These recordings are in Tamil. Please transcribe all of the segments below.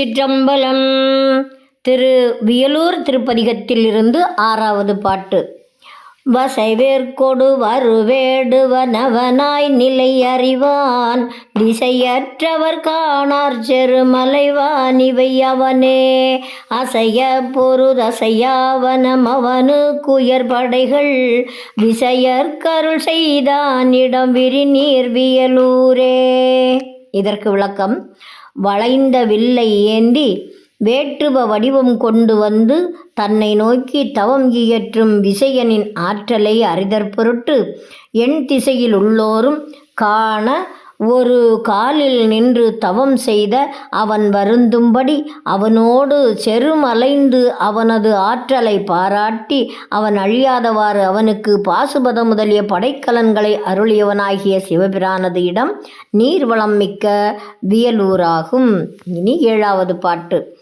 சிற்றம்பலம் திரு வியலூர் திருப்பதிகத்திலிருந்து ஆறாவது பாட்டு. வசைவேற்கொடு வருவேடுவனவனாய் நிலை அறிவான் திசையற்றவர் காணார் செருமலைவான். இவை அவனே. அசைய பொருதசையாவனம் அவனு குயர் படைகள். விசையற்கருள் செய்தான் இடம் விரிநீர் வியலூரே. இதற்கு விளக்கம். வளைந்த வில்லை ஏந்தி வேற்றுவ வடிவம் கொண்டு வந்து தன்னை நோக்கி தவம் இயற்றும் விசயனின் ஆற்றலை அறிதற் பொருட்டு எண் திசையில் உள்ளோரும் காண ஒரு காலில் நின்று தவம் செய்த அவன் வருந்தும்படி அவனோடு செருமலைந்து அவனது ஆற்றலை பாராட்டி அவன் அழியாதவாறு அவனுக்கு பாசுபதம் முதலிய படைக்கலன்களை அருளியவனாகிய சிவபிரானது இடம் நீர்வளம் மிக்க வியலூராகும். இனி ஏழாவது பாட்டு.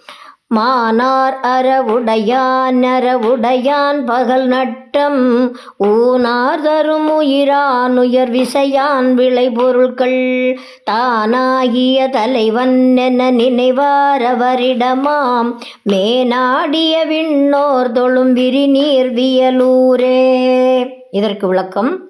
மானார் அறவுடையான் அறவுடையான் பகல் நட்டம். ஊனார் தரும் உயிரான் உயர் விசையான் விளைபொருட்கள் தானாகிய தலைவன் என நினைவார் அவரிடமாம். மேனாடிய விண்ணோர் தொழும் விரிநீர் வியலூரே. இதற்கு விளக்கம்.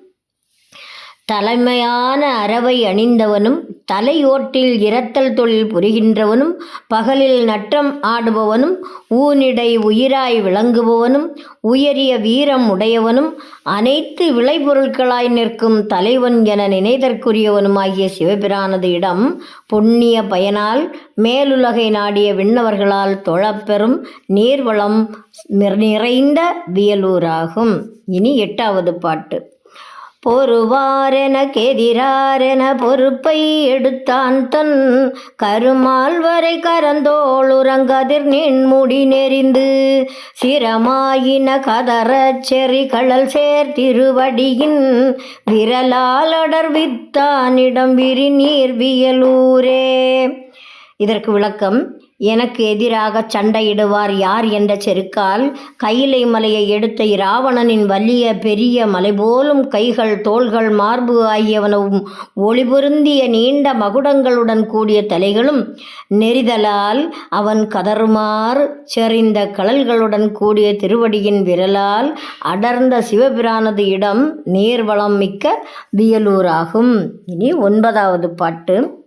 தலைமையான அரவை அணிந்தவனும் தலையோட்டில் இரத்தல் தொழில் புரிகின்றவனும் பகலில் நட்டம் ஆடுபவனும் ஊனிடை உயிராய் விளங்குபவனும் உயரிய வீரம் உடையவனும் அனைத்து விளைபொருட்களாய் நிற்கும் தலைவன் என நினைதற்குரியவனுமாகிய சிவபிரானது இடம் புண்ணிய பயனால் மேலுலகை நாடிய விண்ணவர்களால் தொழப்பெறும் நீர்வளம் நிறைந்த வியலூராகும். இனி எட்டாவது பாட்டு. பொறுவாரென பொறுப்பை எடுத்தான் தன் கருமால் வரை கரந்தோளுறங்கதிர் நின்முடி நெறிந்து சிரமாயின கதறச் செறி கழல் சேர்த்திருவடியின் விரலால் அடர்வித்தானிடம் விரிநீர் வியலூரே. இதற்கு விளக்கம் எனக்கு எதிராக சண்டையிடுவார் யார் என்ற செருக்கால் கையிலை மலையை எடுத்த இராவணனின் வலிய பெரிய மலை போலும் கைகள் தோள்கள் மார்பு ஆகியவனவும் ஒளிபொருந்திய நீண்ட மகுடங்களுடன் கூடிய தலைகளும் நெறிதலால் அவன் கதறுமாறு செறிந்த கடல்களுடன் கூடிய திருவடியின் விரலால் அடர்ந்த சிவபிரானது இடம் நீர்வளம் மிக்க வியலூராகும். இனி ஒன்பதாவது பாட்டு.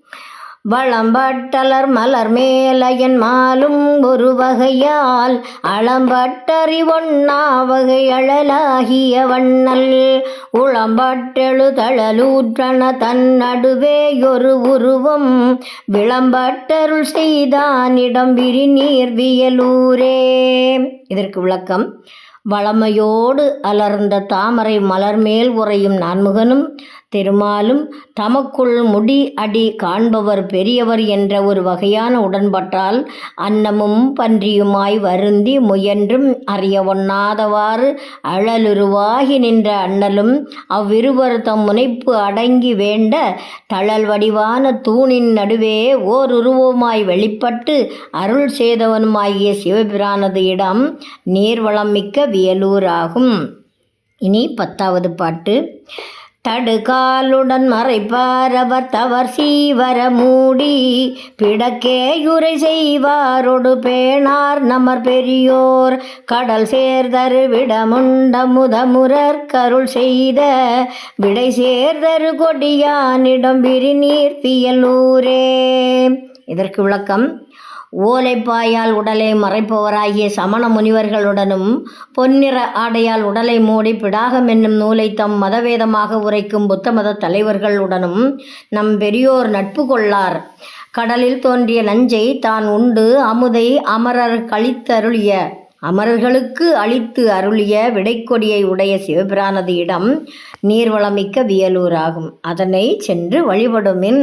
வளம்பட்டலர் மலர் மேலையன் மாலும் ஒரு வகையால் அளம்பட்டறிவொன்னா வகை அழலாகிய வண்ணல். உளம்பட்டெழு தழலூற்றன தன் ஒரு உருவம். விளம்பட்டருள் செய்தானிடம் விரிநீர் வியலூரே. இதற்கு விளக்கம். வளமையோடு அலர்ந்த தாமரை மலர்மேல் உறையும் நான்முகனும் திருமாலும் தமக்குள் முடி அடி காண்பவர் பெரியவர் என்ற ஒரு வகையான உடன்பட்டால் அன்னமும் பன்றியுமாய் வருந்தி முயன்றும் அறிய ஒண்ணாதவாறு அழலுருவாகி நின்ற அண்ணலும் அவ்விருவர் தம் முனைப்பு அடங்கி வேண்ட தழல் வடிவான தூணின் நடுவே ஓர் உருவமாய் வெளிப்பட்டு அருள் செய்தவனுமாகிய சிவபிரானது இடம் நீர்வளம் மிக்க வியலூராகும். இனி பத்தாவது பாட்டு. தடுகாலுடன் மறைப்பாரவர் தவர் சீவர மூடி. பிடக்கேயுரை செய்வாரொடு பேணார் நமர் பெரியோர். கடல் சேர்தரு விடமுண்ட முதமுரர் கருள் செய்த. விடை சேர்தரு கொடியானிடம் விரிநீர் பியலூரே இதற்கு விளக்கம் ஓலைப்பாயால் உடலை மறைப்பவராகிய சமண முனிவர்களுடனும் பொன்னிற ஆடையால் உடலை மூடி பிடாகம் என்னும் நூலை தம் மதவேதமாக உரைக்கும் புத்த மத தலைவர்களுடனும் நம் பெரியோர் நட்பு கொள்ளார். கடலில் தோன்றிய நஞ்சை தான் உண்டு அமுதை அமரர் கழித்தருளிய. அமரர்களுக்கு அளித்து அருளிய விடைக்கொடியை உடைய சிவபிரானது இடம் நீர்வளமிக்க வியலூராகும். அதனை சென்று வழிபடுமின்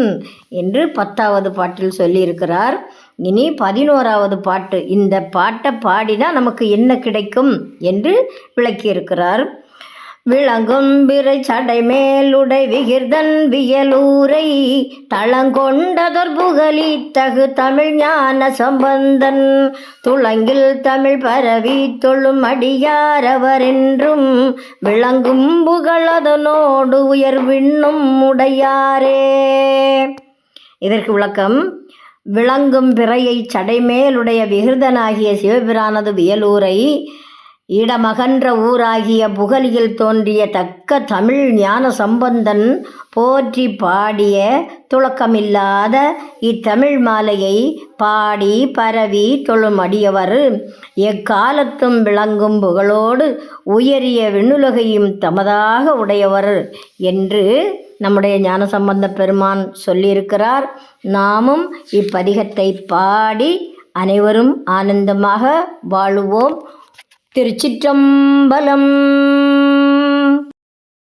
என்று பத்தாவது பாட்டில் சொல்லியிருக்கிறார். இனி பதினோராவது பாட்டு. இந்த பாட்டை பாடினா நமக்கு என்ன கிடைக்கும் என்று விளக்கியிருக்கிறார். விளங்கும் பிறை சடை மேலுடை விகிர்தன் வியலூரை தளங்கொண்டதொர் புகழி தகு தமிழ் ஞான சம்பந்தன். துளங்கில் தமிழ் பரவி தொழும் அடியாரவரென்றும் விளங்கும் புகழதனோடு உயர் விண்ணும் உடையாரே. இதற்கு விளக்கம் விளங்கும் பிறையைச் சடைமேலுடைய விகிருதனாகிய சிவபிரானது வியலூரை இடமகன்ற ஊராகிய புகலியில் தோன்றிய தக்க தமிழ் ஞான சம்பந்தன் போற்றி பாடிய துளக்கமில்லாத இத்தமிழ் மாலையை பாடி பரவி தொழும் அடியவர் எக்காலத்தும் விளங்கும் புகழோடு உயரிய விண்ணுலகையும் தமதாக உடையவர் என்று நம்முடைய ஞானசம்பந்த பெருமான் சொல்லியிருக்கிறார். நாமும் இப்பதிகத்தை பாடி அனைவரும் ஆனந்தமாக வாழுவோம். திருச்சிற்றம்பலம்.